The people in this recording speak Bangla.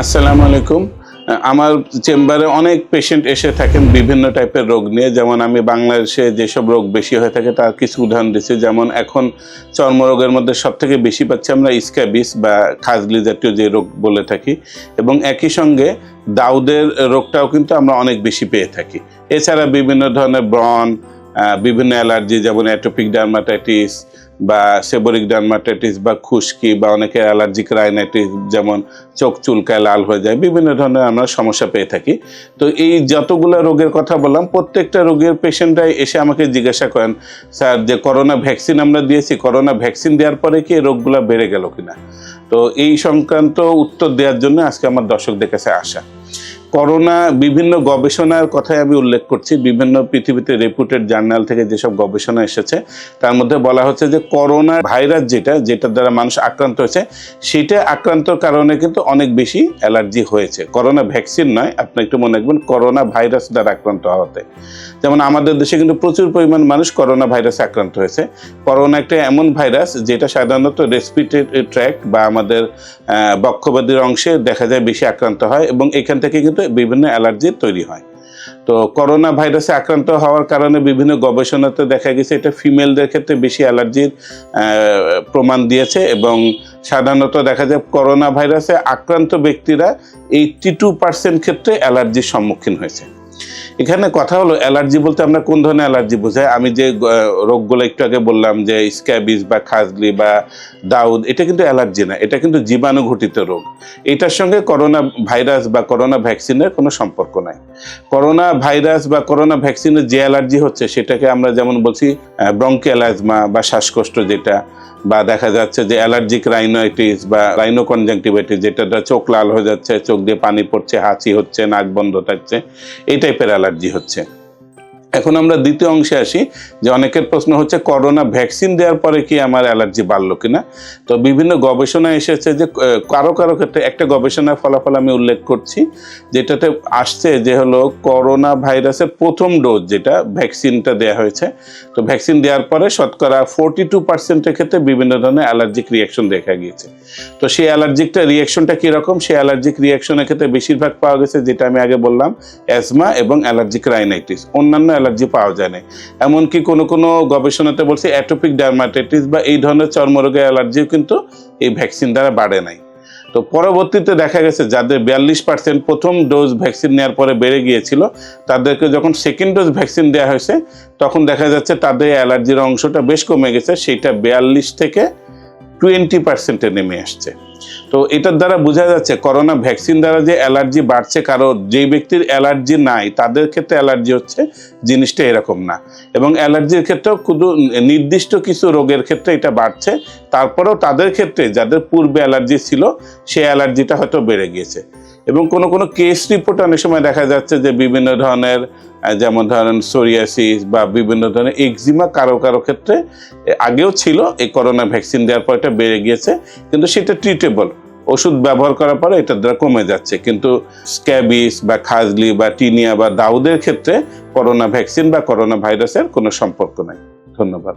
আসসালামু আলাইকুম। আমার চেম্বারে অনেক পেশেন্ট এসে থাকেন বিভিন্ন টাইপের রোগ নিয়ে। যেমন আমি বাংলাদেশে যেসব রোগ বেশি হয়ে থাকে, তার কিছু উদাহরণ দিচ্ছি। যেমন এখন চর্মরোগের মধ্যে সব থেকে বেশি পাচ্ছি আমরা স্ক্যাবিস বা খাজলি জাতীয় যে রোগ বলে থাকি। এবং একই সঙ্গে দাউদের রোগটাও কিন্তু আমরা অনেক বেশি পেয়ে থাকি। এছাড়া বিভিন্ন ধরনের ব্রন বিভিন্ন অ্যালার্জি, যেমন অ্যাটোপিক ডার্মাটাইটিস বা সেবরিক ডার্মাটাইটিস বা খুশকি বা অনেকের অ্যালার্জিক রাইনাইটিস যেমন চোখ চুলকায় লাল হয়ে যায়, বিভিন্ন ধরনের আমরা সমস্যা পেয়ে থাকি। তো এই যতগুলো রোগের কথা বললাম, প্রত্যেকটা রোগের পেশেন্টরাই এসে আমাকে জিজ্ঞাসা করেন, স্যার, যে করোনা ভ্যাকসিন আমরা দিয়েছি করোনা ভ্যাকসিন দেওয়ার পরে কি রোগগুলো বেড়ে গেল কিনা? তো এই সংক্রান্ত উত্তর দেওয়ার জন্য আজকে আমার দর্শকদের কাছে আসা। করোনা, বিভিন্ন গবেষণার কথাই আমি উল্লেখ করছি, বিভিন্ন পৃথিবীতে রেপুটেড জার্নাল থেকে যেসব গবেষণা এসেছে, তার মধ্যে বলা হচ্ছে যে করোনা ভাইরাস যেটা, যেটার দ্বারা মানুষ আক্রান্ত হয়েছে, সেটা আক্রান্তর কারণে কিন্তু অনেক বেশি অ্যালার্জি হয়েছে। করোনা ভ্যাকসিন নয়, আপনি একটু মনে রাখবেন, করোনা ভাইরাস দ্বারা আক্রান্ত হওয়াতে। যেমন আমাদের দেশে কিন্তু প্রচুর পরিমাণ মানুষ করোনা ভাইরাসে আক্রান্ত হয়েছে। করোনা একটা এমন ভাইরাস যেটা সাধারণত রেসপিরেটরি ট্র্যাক্ট বা আমাদের বক্ষবাদীর অংশে দেখা যায় বেশি আক্রান্ত হয় এবং এখান থেকে কিন্তু বিভিন্ন অ্যালার্জি তৈরি হয়। তো করোনা ভাইরাসে আক্রান্ত হওয়ার কারণে বিভিন্ন গবেষণাতে দেখা গেছে এটা ফিমেলদের ক্ষেত্রে বেশি অ্যালার্জির প্রমাণ দিয়েছে এবং সাধারণত দেখা যায় করোনা ভাইরাসে আক্রান্ত ব্যক্তিরা এইটি টু পার্সেন্ট ক্ষেত্রে অ্যালার্জির সম্মুখীন হয়েছে। এখানে কথা হলো, অ্যালার্জি বলতে আমরা কোন ধরনের অ্যালার্জি বোঝাই? আমি যে রোগগুলো একটু আগে বললাম যে স্ক্যাবিস বা খাজলি বা দাউদ, এটা কিন্তু অ্যালার্জি না, এটা কিন্তু জীবাণু ঘটিত রোগ। এটার সঙ্গে করোনা ভাইরাস বা করোনা ভ্যাকসিনের কোনো সম্পর্ক নাই। করোনা ভাইরাস বা করোনা ভ্যাকসিনের যে অ্যালার্জি হচ্ছে, সেটাকে আমরা যেমন বলছি ব্রঙ্কিয়াল অ্যাজমা বা শ্বাসকষ্ট যেটা বা দেখা যাচ্ছে যে অ্যালার্জিক রাইনোইটিস বা রাইনো কনজাংটিভাইটিস যেটা চোখ লাল হয়ে যাচ্ছে, চোখ দিয়ে পানি পড়ছে, হাঁচি হচ্ছে, নাক বন্ধ থাকছে, এই টাইপের অ্যালার্জি হচ্ছে। এখন আমরা দ্বিতীয় অংশে আসি, যে অনেকের প্রশ্ন হচ্ছে, করোনা ভ্যাকসিন দেওয়ার পরে কি আমার অ্যালার্জি বাড়লো কিনা? তো বিভিন্ন গবেষণা এসেছে যে কারও কারও ক্ষেত্রে একটা গবেষণার ফলাফল আমি উল্লেখ করছি, যেটাতে আসছে যে হলো, করোনা ভাইরাসের প্রথম ডোজ যেটা ভ্যাকসিনটা দেওয়া হয়েছে, তো ভ্যাকসিন দেওয়ার পরে শতকরা ফোরটি টু পার্সেন্টের ক্ষেত্রে বিভিন্ন ধরনের অ্যালার্জিক রিয়াকশন দেখা গিয়েছে। তো সেই অ্যালার্জিকটা রিয়াকশনটা কীরকম? সেই অ্যালার্জিক রিয়াকশনের ক্ষেত্রে বেশিরভাগ পাওয়া গেছে, যেটা আমি আগে বললাম, অ্যাজমা এবং অ্যালার্জিক রাইনাইটিস অন্যান্য অ্যালার্জি পাওয়া যায় না এমনকি কোনো কোনো গবেষণাতে বলছে অ্যাটোপিক ডার্মাটাইটিস বা এই ধরনের চর্মরোগের অ্যালার্জিও কিন্তু এই ভ্যাকসিন দ্বারা বাড়ে নাই। তো পরবর্তীতে দেখা গেছে যাদের বিয়াল্লিশ পার্সেন্ট প্রথম ডোজ ভ্যাকসিন নেওয়ার পরে বেড়ে গিয়েছিল, তাদেরকে যখন সেকেন্ড ডোজ ভ্যাকসিন দেওয়া হয়েছে, তখন দেখা যাচ্ছে তাদের অ্যালার্জির অংশটা বেশ কমে গেছে সেটা বিয়াল্লিশ থেকে টোয়েন্টি পার্সেন্টে নেমে আসছে। তো এটার দ্বারা বোঝা যাচ্ছে করোনা ভ্যাকসিন দ্বারা যে অ্যালার্জি বাড়ছে কারও যে ব্যক্তির অ্যালার্জি নাই, তাদের ক্ষেত্রে অ্যালার্জি হচ্ছে জিনিসটা এরকম না। এবং অ্যালার্জির ক্ষেত্রেও শুধু নির্দিষ্ট কিছু রোগের ক্ষেত্রে এটা বাড়ছে, তারপরেও তাদের ক্ষেত্রে যাদের পূর্বে অ্যালার্জি ছিল, সেই অ্যালার্জিটা হয়তো বেড়ে গিয়েছে। এবং কোনো কোনো কেস রিপোর্ট অনেক সময় দেখা যাচ্ছে যে বিভিন্ন ধরনের যেমন ধরেন সোরিয়াসিস বা বিভিন্ন ধরনের এক্সিমা কারও কারও ক্ষেত্রে আগেও ছিল, এই করোনা ভ্যাকসিন দেওয়ার পর এটা বেড়ে গিয়েছে, কিন্তু সেটা ট্রিটেবল ওষুধ ব্যবহার করার পরে এটার দ্বারা কমে যাচ্ছে, কিন্তু স্ক্যাবিস বা খাজলি বা টিনিয়া বা দাউদের ক্ষেত্রে করোনা ভ্যাকসিন বা করোনা ভাইরাসের কোনো সম্পর্ক নাই। ধন্যবাদ।